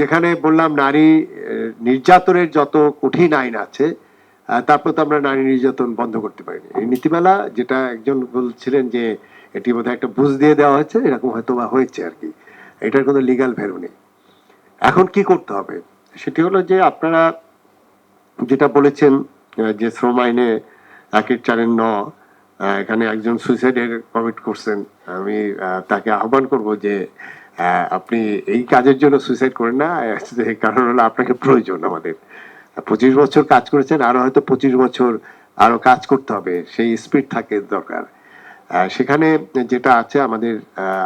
যেখানে বললাম নারী নির্যাতনের যত কঠিন আইন আছে তারপর তো আমরা নারী নির্যাতন বন্ধ করতে পারিনি। এই নীতিমালা যেটা একজন বলছিলেন যে এটি বোধহয় একটা বুঝ দিয়ে দেওয়া হয়েছে, এরকম হয়তো বা হয়েছে আর কি। এটার কোনো লিগাল ভ্যালু নেই। এখন কি করতে হবে? সেটি হলো যে আপনারা যেটা বলেছেন যে শ্রম আইনে একের চারের ন এখানে একজন সুইসাইডের কমিট করছেন। আমি তাকে আহ্বান করব যে আপনি এই কাজের জন্য সুইসাইড করেন না কারণ হলো আপনাকে প্রয়োজন আমাদের। পঁচিশ বছর কাজ করেছেন, আরও হয়তো পঁচিশ বছর আরও কাজ করতে হবে, সেই স্পিড থাকে দরকার। সেখানে যেটা আছে, আমাদের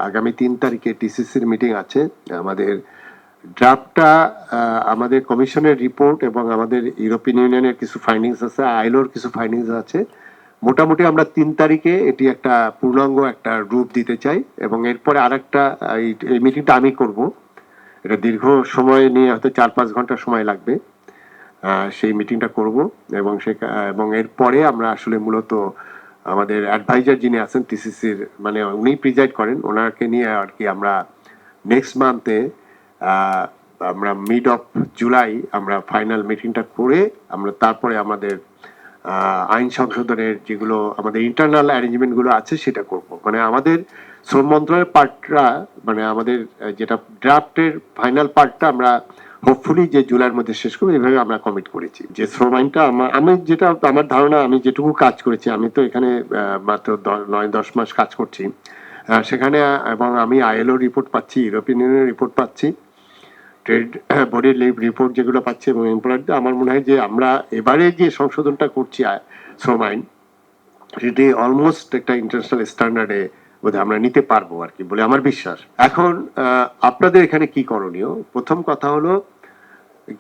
আগামী তিন তারিখে টিসিসির মিটিং আছে। আমাদের ড্রাফটটা আমাদের কমিশনের রিপোর্ট এবং আমাদের ইউরোপিয়ান ইউনিয়নের কিছু ফাইন্ডিংস আছে আইলোর কিছু ফাইন্ডিংস আছে। মোটামুটি আমরা তিন তারিখে এটি একটা পূর্ণাঙ্গ একটা রূপ দিতে চাই এবং এরপরে আরেকটা আহ, এই- মিটিংটা আমি করব। এটা দীর্ঘ সময় নিয়ে হয়তো চার পাঁচ ঘণ্টা সময় লাগবে। সেই মিটিংটা করব এবং সে এবং এরপরে আমরা আসলে মূলত আমাদের অ্যাডভাইজার যিনি আছেন টিসিসির মানে উনি প্রিজাইড করেন ওনাকে নিয়ে আর কি আমরা নেক্সট মান্থে আমরা মিড অফ জুলাই আমরা ফাইনাল মিটিংটা করে আমরা তারপরে আমাদের আইন সংশোধনের যেগুলো আমাদের ইন্টারনাল অ্যারেঞ্জমেন্টগুলো আছে, সেটা করব। মানে আমাদের শ্রম মন্ত্রণালয়ের পার্টটা মানে আমাদের যেটা ড্রাফটের ফাইনাল পার্টটা আমরা হোপফুলি যে জুলাইয়ের মধ্যে শেষ করব এইভাবে আমরা কমিট করেছি। যে শ্রম আইনটা আমার আমি যেটা, আমার ধারণা, আমি যেটুকু কাজ করেছি, আমি তো এখানে মাত্র নয়, দশ মাস কাজ করছি। সেখানে, এবং আমি আইএলও রিপোর্ট পাচ্ছি ইউরোপিয়ান ইউনিয়নের রিপোর্ট পাচ্ছি। ট্রেড বডির রিপোর্ট যেগুলো পাচ্ছে এবং এমপ্লয়ারদের আমার মনে হয় যে আমরা এবারে যে সংশোধনটা করছি শ্রম আইন সেটি অলমোস্ট একটা ইন্টারন্যাশনাল স্ট্যান্ডার্ডে বোধহয় আমরা নিতে পারব আর কি, বলে আমার বিশ্বাস। এখন আপনাদের এখানে কি করণীয়? প্রথম কথা হলো,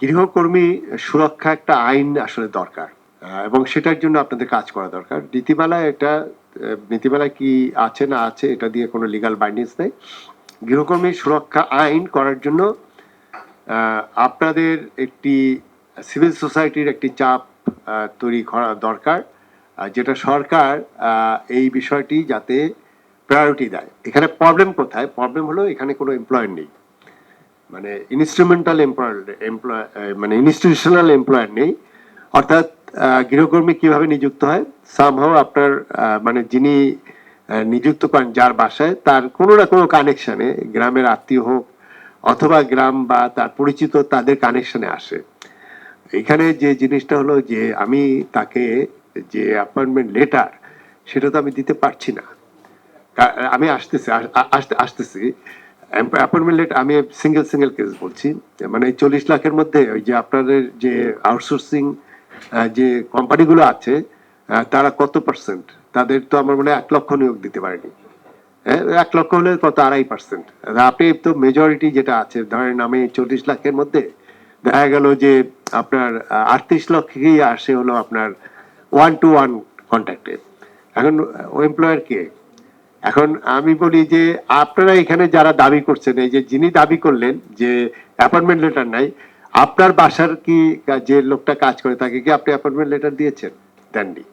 গৃহকর্মী সুরক্ষা একটা আইন আসলে দরকার এবং সেটার জন্য আপনাদের কাজ করা দরকার। নীতিমালায় এটা নীতিমালায় কি আছে না আছে, এটা দিয়ে কোনো লিগাল বাইন্ডিংস নেই। গৃহকর্মী সুরক্ষা আইন করার জন্য আপনাদের একটি সিভিল সোসাইটির একটি চাপ তৈরি করা দরকার যেটা সরকার এই বিষয়টি যাতে প্রায়োরিটি দেয়। এখানে প্রবলেম কোথায়? প্রবলেম হলো এখানে কোনো এমপ্লয়ার নেই। মানে ইনস্ট্রুমেন্টাল এমপ্লয়ার এমপ্লয় মানে ইনস্টিটিউশনাল এমপ্লয়ার নেই। অর্থাৎ গৃহকর্মী কীভাবে নিযুক্ত হয়? সামহাও আপনার মানে যিনি নিযুক্ত করেন যার বাসায়, তার কোনো না কোনো কানেকশনে গ্রামের আত্মীয় হোক অথবা গ্রাম বা তার পরিচিত তাদের কানেকশনে আসে। এখানে যে জিনিসটা হলো যে আমি তাকে যে অ্যাপয়েন্টমেন্ট লেটার সেটা তো আমি দিতে পারছি না। আমি আসতেছি আসতে আসতেছি। অ্যাপয়েন্টমেন্ট লেট আমি সিঙ্গেল সিঙ্গেল কেস বলছি। মানে চল্লিশ লাখের মধ্যে ওই যে আপনাদের যে আউটসোর্সিং যে কোম্পানিগুলো আছে তারা কত পার্সেন্ট তাদের তো আমার মনে হয় এক লক্ষ নিয়োগ দিতে পারেনি। এক লক্ষ হলে কত? আড়াই পার্সেন্ট আপনি তো মেজরিটি যেটা আছে, ধরেন আমি চল্লিশ লাখের মধ্যে, দেখা গেল যে আপনার আটত্রিশ লক্ষই আসে হলো আপনার ওয়ান টু ওয়ান কন্ট্যাক্টে এখন এমপ্লয়ার কে? এখন আমি বলি যে আপনারা এখানে যারা দাবি করছেন, এই যে যিনি দাবি করলেন যে অ্যাপয়েন্টমেন্ট লেটার নাই, আপনার বাসার কি যে লোকটা কাজ করে, তাকে কি আপনি অ্যাপয়েন্টমেন্ট লেটার দিয়েছেন? দেননি।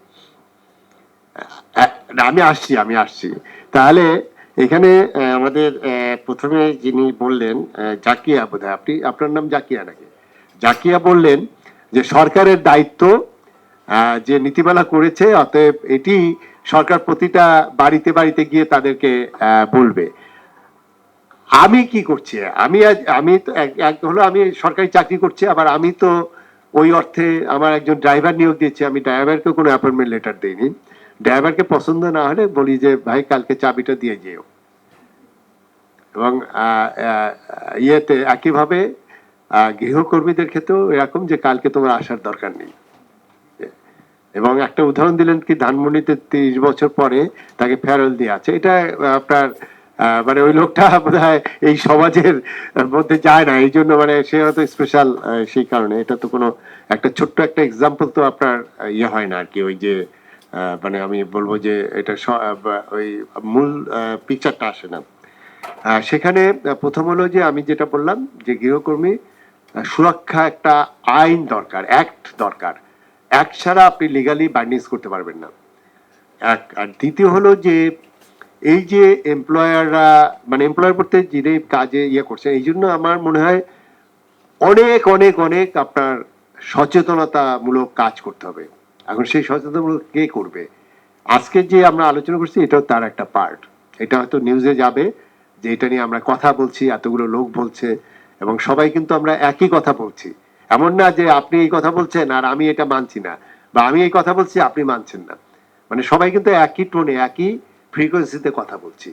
আমি আসছি আমি আসছি। তাহলে এখানে আমাদের প্রথমে যিনি বললেন জাকিয়া বোধহয়, আপনি, আপনার নাম জাকিয়া নাকি? জাকিয়া বললেন যে সরকারের দায়িত্ব যে নীতিমালা করেছে, অতএব এটি সরকার প্রতিটা বাড়িতে বাড়িতে গিয়ে তাদেরকে বলবে। আমি কি করছি? আমি আমি তো এক হলো আমি সরকারি চাকরি করছি, আবার আমি তো ওই অর্থে আমার একজন ড্রাইভার নিয়োগ দিয়েছি, আমি ড্রাইভারকে কোনো অ্যাপয়েন্টমেন্ট লেটার দিইনি। ড্রাইভারকে পছন্দ না হলে বলি যে, ভাই, কালকে চাবিটা দিয়ে যেও। এবং ইয়েতে একইভাবে গৃহকর্মীদের ক্ষেত্রেও এরকম যে, কালকে তোমার আসার দরকার নেই। এবং একটা উদাহরণ দিলেন কি, ধানমন্ডিতে তিরিশ বছর পরে তাকে ফেরল দিয়ে আছে। এটা আপনার মানে ওই লোকটা বোধ এই সমাজের মধ্যে যায় না। এই জন্য মানে সে হয়তো স্পেশাল সেই কারণে। এটা তো কোনো একটা ছোট্ট একটা এক্সাম্পল তো আপনার ইয়ে হয় না আর কি, ওই যে মানে আমি বলব যে এটা ওই মূল পিকচারটা আসে না। সেখানে প্রথম হলো যে আমি যেটা বললাম যে গৃহকর্মী সুরক্ষা একটা আইন দরকার অ্যাক্ট দরকার। অ্যাক্ট ছাড়া আপনি লিগালি বাইন্ডিংস করতে পারবেন না। এক আর দ্বিতীয় হলো যে এই যে এমপ্লয়াররা মানে এমপ্লয়ার করতে যিনি কাজে ইয়ে করছেন, এই জন্য আমার মনে হয় অনেক অনেক অনেক আপনার সচেতনতামূলক কাজ করতে হবে। এখন সেই সচেতনমূলক কে করবে? আজকে যে আমরা আলোচনা করছি, এটাও তার একটা পার্ট এটা হয়তো নিউজে যাবে যে এটা নিয়ে আমরা কথা বলছি, এতগুলো লোক বলছে, এবং সবাই কিন্তু আমরা একই কথা বলছি। এমন না যে আপনি এই কথা বলছেন আর আমি এটা মানছি না, বা আমি এই কথা বলছি, আপনি মানছেন না। মানে সবাই কিন্তু একই টোনে একই ফ্রিকোয়েন্সিতে কথা বলছি।